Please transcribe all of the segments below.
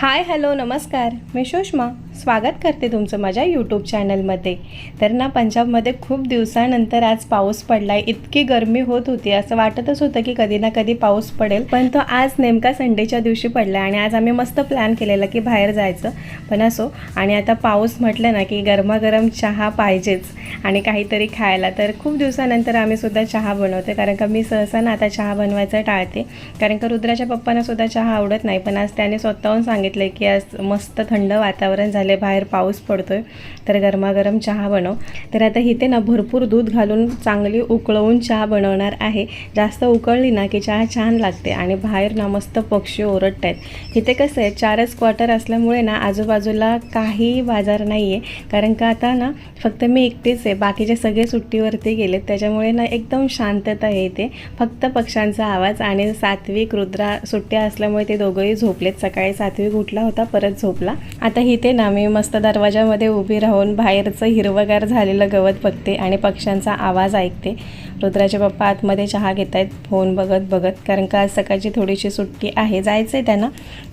Hi hello नमस्कार. मी सुषमा. स्वागत करते तुमचं माझ्या यूट्यूब चॅनलमध्ये तर ना पंजाबमध्ये खूप दिवसानंतर आज पाऊस पडला आहे इतकी गरमी होत होती. असं वाटतच होतं की कधी ना कधी पाऊस पडेल. पण तो आज नेमका संडेच्या दिवशी पडला आणि आज आम्ही मस्त प्लॅन केलेला की बाहेर जायचं. पण असो. आणि आता पाऊस म्हटलं ना की गरमागरम चहा पाहिजेच आणि काहीतरी खायला. तर खूप दिवसानंतर आम्ही सुद्धा चहा बनवते कारण का मी सहसा ना आता चहा बनवायचं टाळते. कारण का रुद्राच्या पप्पांना सुद्धा चहा आवडत नाही. पण आज त्याने स्वतःहून सांगितलं की आज मस्त थंड वातावरण झाले बाहेर पाऊस पडतोय. तर गरमागरम चहा बनव. तर आता इथे ना भरपूर दूध घालून चांगली उकळवून चहा बनवणार आहे. जास्त उकळली ना की चहा छान लागते आणि बाहेर ना मस्त पक्षी ओरडत आहेत इथे कसं आहे चारच क्वार्टर असल्यामुळे ना आजूबाजूला काही बाजार नाही आहे कारण का आता ना फक्त मी एकटीच आहे. बाकीचे सगळे सुट्टीवरती गेलेत त्याच्यामुळे ना एकदम शांतता आहे इथे फक्त पक्ष्यांचा आवाज आणि सात्विक रुद्रा सुट्ट्या असल्यामुळे ते दोघंही झोपलेत. सकाळी सात्विक उठला होता परत झोपला. आता इथे ना मी मस्त दरवाजामध्ये उभी राहून बाहेरचं हिरवगार झालेलं गवत बघते आणि पक्ष्यांचा आवाज ऐकते. रुद्राचे पप्पा आतमध्ये चहा घेत आहेत फोन बघत बघत. कारण का आज सकाळची थोडीशी सुट्टी आहे जायचं आहे त्यांना.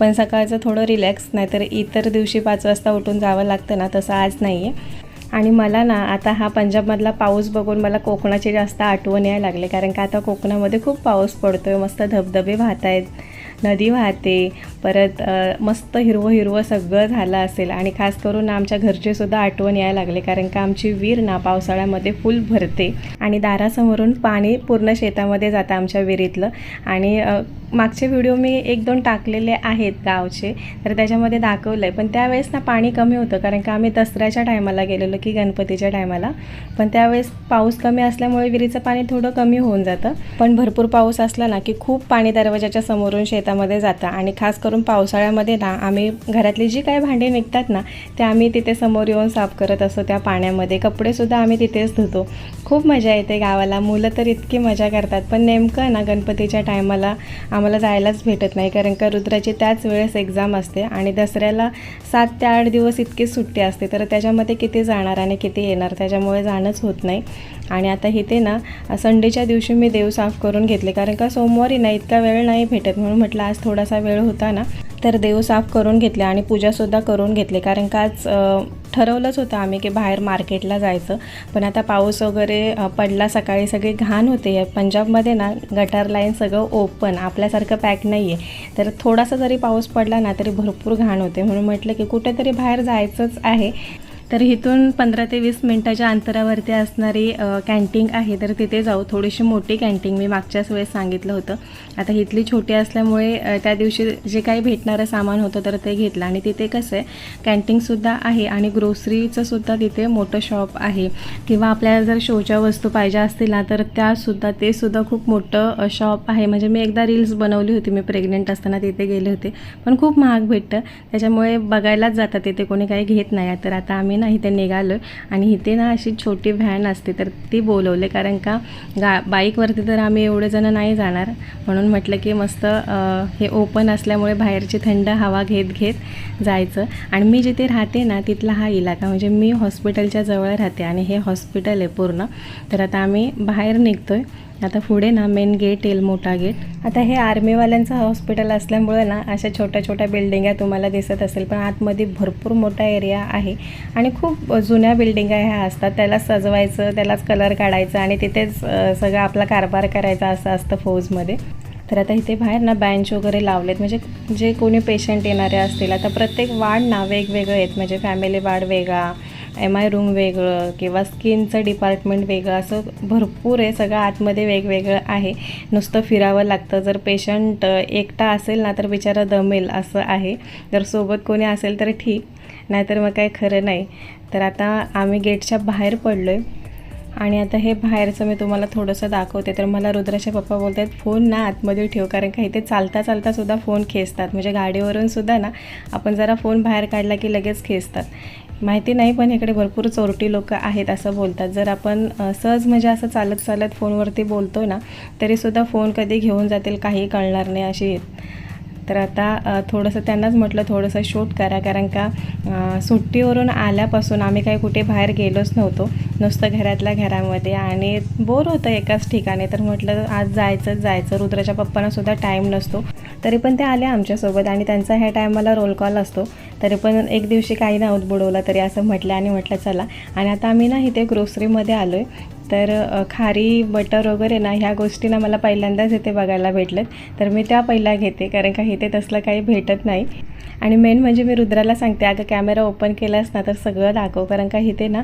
पण सकाळचं थोडं रिलॅक्स नाहीतर इतर दिवशी पाच वाजता उठून जावं लागतं ना तसं आज नाही आहे आणि मला ना आता हा पंजाबमधला पाऊस बघून मला कोकणाची जास्त आठवण यायला लागले. कारण का आता कोकणामध्ये खूप पाऊस पडतो आहे मस्त धबधबे वाहत आहेत नदी वाहते परत मस्त हिरवं हिरवं सगळं झालं असेल आणि खास करून ना आमच्या घरचेसुद्धा आठवण यायला लागले कारण का आमची विहीर ना पावसाळ्यामध्ये फुल भरते आणि दारासमोरून पाणी पूर्ण शेतामध्ये जातं आमच्या विहिरीतलं आणि मागचे व्हिडिओ मी एक दोन टाकलेले आहेत गावचे तर त्याच्यामध्ये दाखवलं आहे पण त्यावेळेस ना पाणी कमी होतं कारण का आम्ही दसऱ्याच्या टायमाला गेलेलो की गणपतीच्या टायमाला. पण त्यावेळेस पाऊस कमी असल्यामुळे विहिरीचं पाणी थोडं कमी होऊन जातं. पण भरपूर पाऊस असला ना की खूप पाणी दरवाजाच्या समोरून शेतामध्ये जातं आणि खास करून पावसाळ्यामध्ये ना आम्ही घरातली जी काही भांडी निघतात ना ते आम्ही तिथे समोर येऊन साफ करत असतो. त्या पाण्यामध्ये कपडेसुद्धा आम्ही तिथेच धुतो. खूप मजा येते गावाला. मुलं तर इतकी मजा करतात पण नेमकं ना गणपतीच्या टायमाला आम्हाला जायलाच भेटत नाही कारण का रुद्राची त्याच वेळेस एक्झाम असते आणि दसऱ्याला सात ते आठ दिवस इतकी सुट्टी असते तर त्याच्यामध्ये किती जाणार आणि किती येणार त्याच्यामुळे जाणंच होत नाही. आणि आता इथे ना संडेच्या दिवशी मी देव साफ करून घेतले. कारण का सोमवारी ना इतका वेळ नाही भेटत. म्हणून म्हटलं आज थोडासा वेळ होता ना तर देव साफ करून घेतले आणि पूजासुद्धा करून घेतले. कारण का आज ठरवलंच होतं आम्ही की बाहेर मार्केटला जायचं. पण आता पाऊस वगैरे पडला सकाळी सगळी घाण होते. पंजाबमध्ये ना गटार लाईन सगळं ओपन आपल्यासारखं पॅक नाही आहे तर थोडासा जरी पाऊस पडला ना तरी भरपूर घाण होते. म्हणून म्हटलं की कुठेतरी बाहेर जायचंच आहे. तर इथून पंधरा ते वीस मिनटाच्या अंतरावरती असणारी कॅन्टीन आहे. तर तिथे जाऊ. थोडीशी मोठी कॅन्टीन मी मागच्याच वेळेस सांगितलं होतं. आता इथली छोटी असल्यामुळे त्या दिवशी जे काही भेटणारं सामान होतं तर ते घेतलं. आणि तिथे कसं आहे कॅन्टीनसुद्धा आहे आणि ग्रोसरीचंसुद्धा तिथे मोठं शॉप आहे. किंवा आपल्याला जर शोच्या वस्तू पाहिजे असतील ना तर त्यासुद्धा ते सुद्धा खूप मोठं शॉप आहे. म्हणजे मी एकदा रील्स बनवली होती. मी प्रेग्नेंट असताना तिथे गेले होते. पण खूप महाग भेटतं. त्याच्यामुळे बघायलाच जातात. तिथे कोणी काही घेत नाही. तर आता आम्ही ना इथे निघालो आणि इथे ना अशी छोटी व्हॅन असते तर ती बोलवले. कारण का गा बाईकवरती तर आम्ही एवढे जण नाही जाणार. म्हणून म्हटलं की मस्त हे ओपन असल्यामुळे बाहेरची थंड हवा घेत घेत जायचं. आणि मी जिथे राहते ना तिथला हा इलाका. म्हणजे मी हॉस्पिटलच्या जवळ राहते आणि हे हॉस्पिटल आहे पूर्ण. तर आता आम्ही बाहेर निघतो आहे आता पुढे ना मेन गेट येईल मोठा गेट आता हे आर्मीवाल्यांचं हॉस्पिटल असल्यामुळे ना अशा छोट्या छोट्या बिल्डिंगा तुम्हाला दिसत असेल पण आतमध्ये भरपूर मोठा एरिया आहे. आणि खूप जुन्या बिल्डिंगा ह्या असतात त्याला सजवायचं त्यालाच कलर काढायचा आणि तिथेच सगळा आपला कारभार करायचा असं असतं फौजमध्ये तर आता इथे बाहेर ना बेंच वगैरे लावलेत. म्हणजे जे कोणी पेशंट येणारे असतील आता प्रत्येक वार्ड ना वेगवेगळे आहेत. म्हणजे फॅमिली वार्ड वेगळा एम आय रूम वेगळं किंवा स्किनचं डिपार्टमेंट वेगळं? असं भरपूर आहे. सगळं आतमध्ये वेगवेगळं आहे. नुसतं फिरावं लागतं. जर पेशंट एकटा असेल ना तर बिचारा दमेल असं आहे. जर सोबत कोणी असेल तर ठीक. नाहीतर मग काय खरं नाही. तर आता आम्ही गेटच्या बाहेर पडलो आहे आणि आता हे बाहेरचं मी तुम्हाला थोडंसं दाखवते. तर मला रुद्राच्या पप्पा बोलत आहेत फोन ना आतमध्ये ठेव कारण का इथे चालता चालतासुद्धा फोन खेचतात. म्हणजे गाडीवरूनसुद्धा ना आपण जरा फोन बाहेर काढला की लगेच खेचतात. माहिती नाही पण इकडे भरपूर चोरटी लोक आहेत असं बोलतात. जर आपण सहज म्हणजे असं चालत चालत फोनवरती बोलतो ना तरीसुद्धा फोन कधी घेऊन जातील काही कळणार नाही अशी तर आता थोडंसं त्यांनाच म्हटलं थोडंसं शूट करा. कारण का सुट्टीवरून आल्यापासून आम्ही काही कुठे बाहेर गेलोच नव्हतो. नुसतं घरातल्या घरामध्ये आणि बोर होतं एकाच ठिकाणी. तर म्हटलं आज जायचंच जायचं. रुद्राच्या पप्पांना सुद्धा टाईम नसतो. तरी पण ते आले आमच्यासोबत आणि त्यांचा ह्या टायमाला रोल कॉल असतो. तरी पण एक दिवशी काही नव्हत बुडवलं तरी असं म्हटलं आणि म्हटलं चला. आणि आता आम्ही ना इथे ग्रोसरीमध्ये आलो आहे तर खारी बटर वगैरे ना ह्या गोष्टी ना मला पहिल्यांदाच इथे बघायला भेटलं तर मी त्या पहिल्या घेते कारण का इथे तसलं काही भेटत नाही. आणि मेन म्हणजे मी रुद्राला सांगते अगं कॅमेरा ओपन केलास ना तर सगळं दाखव. कारण का इथे ना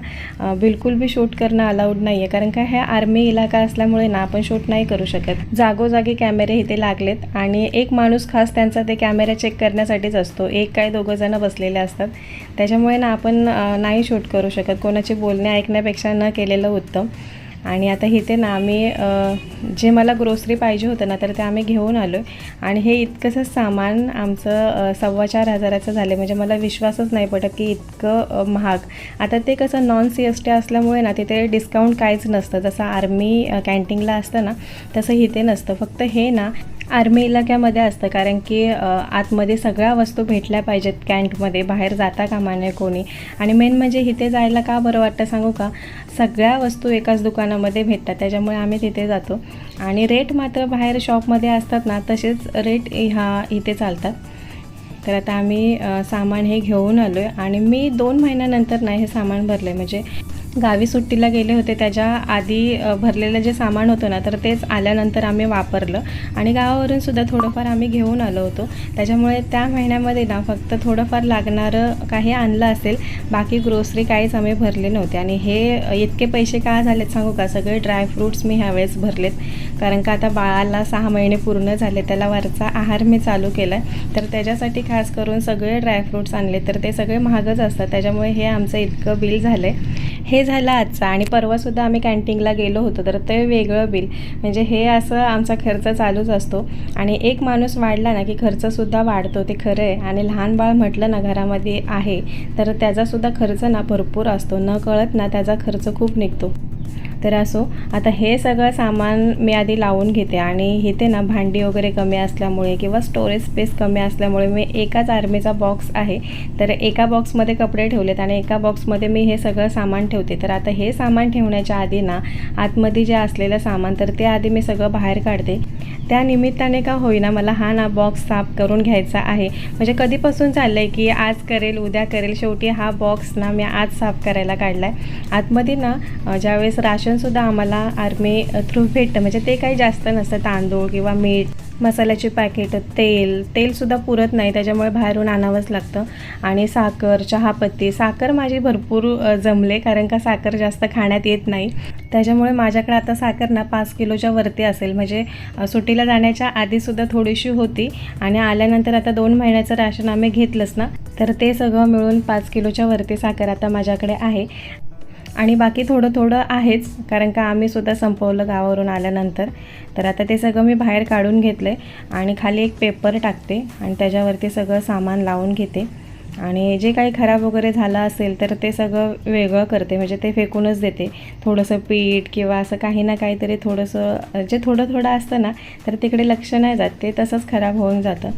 बिलकुल बी शूट करणं अलाउड नाही आहे कारण का ह्या आर्मी इलाका असल्यामुळे ना आपण शूट नाही करू शकत. जागोजागी कॅमेरे इथे लागलेत आणि एक माणूस खास त्यांचा ते कॅमेरा चेक करण्यासाठीच असतो. एक काय दोघं जणं बसलेले असतात. त्याच्यामुळे ना आपण नाही शूट करू शकत. कोणाचे बोलणे ऐकण्यापेक्षा न केलेलं उत्तम. आणि आता इथे ना आम्ही जे मला ग्रोसरी पाहिजे होतं ना तर ते आम्ही घेऊन आलो आहे आणि हे इतकंसं सामान आमचं सव्वा चार हजाराचं झालं म्हणजे मला विश्वासच नाही पडत की इतकं महाग. आता ते कसं नॉन सी एस टी असल्यामुळे ना तिथे डिस्काउंट काहीच नसतं. जसं आर्मी कॅन्टीनला असतं ना तसं इथे नसतं. फक्त हे ना आर्मी इलाक्यामध्ये असतं. कारण की आतमध्ये सगळ्या वस्तू भेटल्या पाहिजेत कॅन्टमध्ये बाहेर जाता कामा नये कोणी. आणि मेन म्हणजे इथे जायला का बरं वाटतं सांगू का? सगळ्या वस्तू एकाच दुकानामध्ये भेटतात त्याच्यामुळे आम्ही तिथे जातो. आणि रेट मात्र बाहेर शॉपमध्ये असतात ना तसेच रेट ह्या इथे चालतात. तर आता आम्ही सामान हे घेऊन आलो आहे आणि मी दोन महिन्यानंतर नाही हे सामान भरलं आहे म्हणजे गावी सुट्टीला गेले होते त्याच्या आधी भरलेलं जे सामान होतं ना तर तेच आल्यानंतर आम्ही वापरलं. आणि गावावरून सुद्धा थोडंफार आम्ही घेऊन आलो होतो. त्याच्यामुळे त्या महिन्यामध्ये ना फक्त थोडंफार लागणारं काही आणलं असेल बाकी ग्रोसरी काहीच आम्ही भरले नव्हते. आणि हे इतके पैसे का झालेत सांगू का? सगळे ड्रायफ्रूट्स मी ह्यावेळेस भरलेत. कारण का आता बाळाला सहा महिने पूर्ण झाले त्याला वरचा आहार मी चालू केला आहे तर त्याच्यासाठी खास करून सगळे ड्रायफ्रूट्स आणले तर ते सगळे महागच असतात. त्याच्यामुळे हे आमचं इतकं बिल झालं आहे हे झालं आजचं आणि परवासुद्धा आम्ही कॅन्टीनला गेलो होतो तर ते वेगळं बिल. म्हणजे हे असं आमचा खर्च चालूच असतो. आणि एक माणूस वाढला ना की खर्चसुद्धा वाढतो ते खरं आहे आणि लहान बाळ म्हटलं ना घरामध्ये आहे तर त्याचासुद्धा खर्च ना भरपूर असतो. न कळत ना त्याचा खर्च खूप निघतो. तर असो. आता हे सगळं सामान मी आधी लावून घेते आणि इथे ना भांडी वगैरे कमी असल्यामुळे किंवा स्टोरेज स्पेस कमी असल्यामुळे मी एकाच आर्मीचा बॉक्स आहे. तर एका बॉक्समध्ये कपडे ठेवलेत आणि एका बॉक्समध्ये मी हे सगळं सामान ठेवते. तर आता हे सामान ठेवण्याच्या आधी ना आतमध्ये जे असलेलं सामान तर ते आधी मी सगळं बाहेर काढते. त्या निमित्ताने का होईना मला हा ना बॉक्स साफ करून घ्यायचा आहे. म्हणजे कधीपासून चाललं आहे की आज करेल उद्या करेल शेवटी हा बॉक्स ना मी आज साफ करायला काढला आहे आतमध्ये ना ज्यावेळेस राशन राशनसुद्धा आम्हाला आर्मी थ्रू भेटतं. म्हणजे ते काही जास्त नसतं. तांदूळ किंवा मीठ मसाल्याचे पॅकेट तेल तेलसुद्धा पुरत नाही. त्याच्यामुळे बाहेरून आणावंच लागतं. आणि साखर चहापत्ती साखर माझी भरपूर जमले. कारण का साखर जास्त खाण्यात येत नाही. त्याच्यामुळे माझ्याकडे आता साखर ना पाच किलोच्या वरती असेल. म्हणजे सुट्टीला जाण्याच्या आधीसुद्धा थोडीशी होती. आणि आल्यानंतर आता दोन महिन्याचं राशन आम्ही घेतलंच ना. तर ते सगळं मिळून पाच किलोच्या वरती साखर आता माझ्याकडे आहे. आणि बाकी थोडं थोडं आहेच कारण का आम्ही सुद्धा संपवलं गावावरून आल्यानंतर. तर आता ते सगळं मी बाहेर काढून घेतलं आहे आणि खाली एक पेपर टाकते आणि त्याच्यावरती सगळं सामान लावून घेते. आणि जे काही खराब वगैरे झालं असेल तर ते सगळं वेगळं करते म्हणजे ते फेकूनच देते. थोडंसं पीठ किंवा असं काही ना काहीतरी थोडंसं जे थोडं थोडं असतं ना तर तिकडे लक्ष नाही जात ते तसंच खराब होऊन जातं.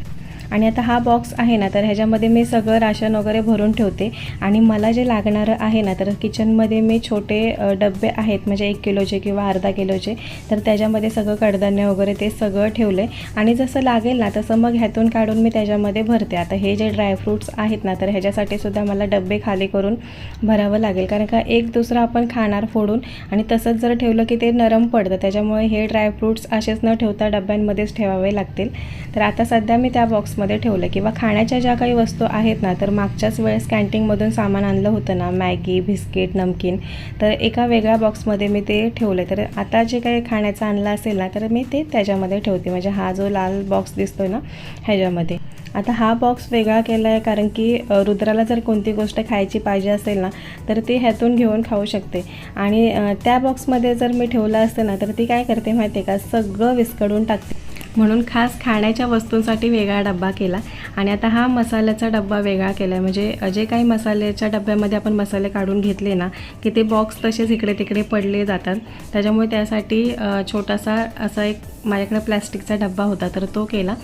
आणि आता हा बॉक्स आहे ना तर ह्याच्यामध्ये मी सगळं राशन वगैरे भरून ठेवते. आणि मला जे लागणारं आहे ना तर किचनमध्ये मी छोटे डब्बे डबे आहेत म्हणजे एक किलोचे किंवा अर्धा किलोचे. तर त्याच्यामध्ये सगळं कडधान्य वगैरे ते सगळं ठेवलं. आहे आणि जसं लागेल ना तसं मग ह्यातून काढून मी त्याच्यामध्ये भरते. आता हे जे ड्रायफ्रूट्स आहेत ना तर ह्याच्यासाठी सुद्धा मला डबे खाली करून भरावं लागेल. कारण का एक दुसरं आपण खाणार फोडून आणि तसंच जर ठेवलं की ते नरम पडतं. त्याच्यामुळे हे ड्रायफ्रूट्स असेच न ठेवता डब्यांमध्येच ठेवावे लागतील. तर आता सध्या मी त्या बॉक्स बॉक्समध्ये ठेवलं किंवा खाण्याच्या ज्या काही वस्तू आहेत ना तर मागच्याच वेळेस कॅन्टीनमधून सामान आणलं होतं ना मॅगी बिस्किट नमकीन तर एका वेगळ्या बॉक्समध्ये मी ते ठेवलं. तर आता जे काही खाण्याचं आणलं असेल ना तर मी ते त्याच्यामध्ये ठेवते. म्हणजे हा जो लाल बॉक्स दिसतोय ना ह्याच्यामध्ये. आता हा बॉक्स वेगळा केला आहे कारण की रुद्राला जर कोणती गोष्ट खायची पाहिजे असेल ना तर ती ह्यातून घेऊन खाऊ शकते. आणि त्या बॉक्समध्ये जर मी ठेवलं असतं ना तर ती काय करते माहिती आहे का सगळं विस्कडून टाकते. म्हणून खास खाण्याच्या वस्तूंसाठी वेगळा डब्बा केला. आणि आता हा मसाल्याचा डब्बा वेगळा केला आहे म्हणजे जे काही मसाल्याच्या डब्यामध्ये आपण मसाले काढून घेतले ना की ते बॉक्स तसेच इकडे तिकडे पडले जातात. त्याच्यामुळे त्यासाठी छोटासा असा एक माझ्याकडे प्लॅस्टिकचा डब्बा होता तर तो केला.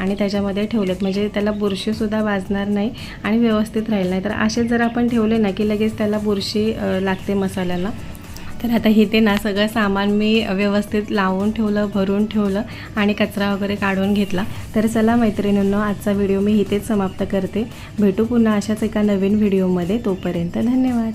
आणि त्याच्यामध्ये ठेवलेत. म्हणजे त्याला बुरशीसुद्धा वाजणार नाही आणि व्यवस्थित राहील नाही. तर असे जर आपण ठेवले ना की लगेच त्याला बुरशी लागते मसाल्याला. तर आता इथे ना सगळं सामान मी व्यवस्थित लावून ठेवलं भरून ठेवलं आणि कचरा वगैरे काढून घेतला. तर चला मैत्रिणींनो आजचा व्हिडिओ मी इथेच समाप्त करते. भेटू पुन्हा अशाच एका नवीन व्हिडिओमध्ये. तोपर्यंत धन्यवाद.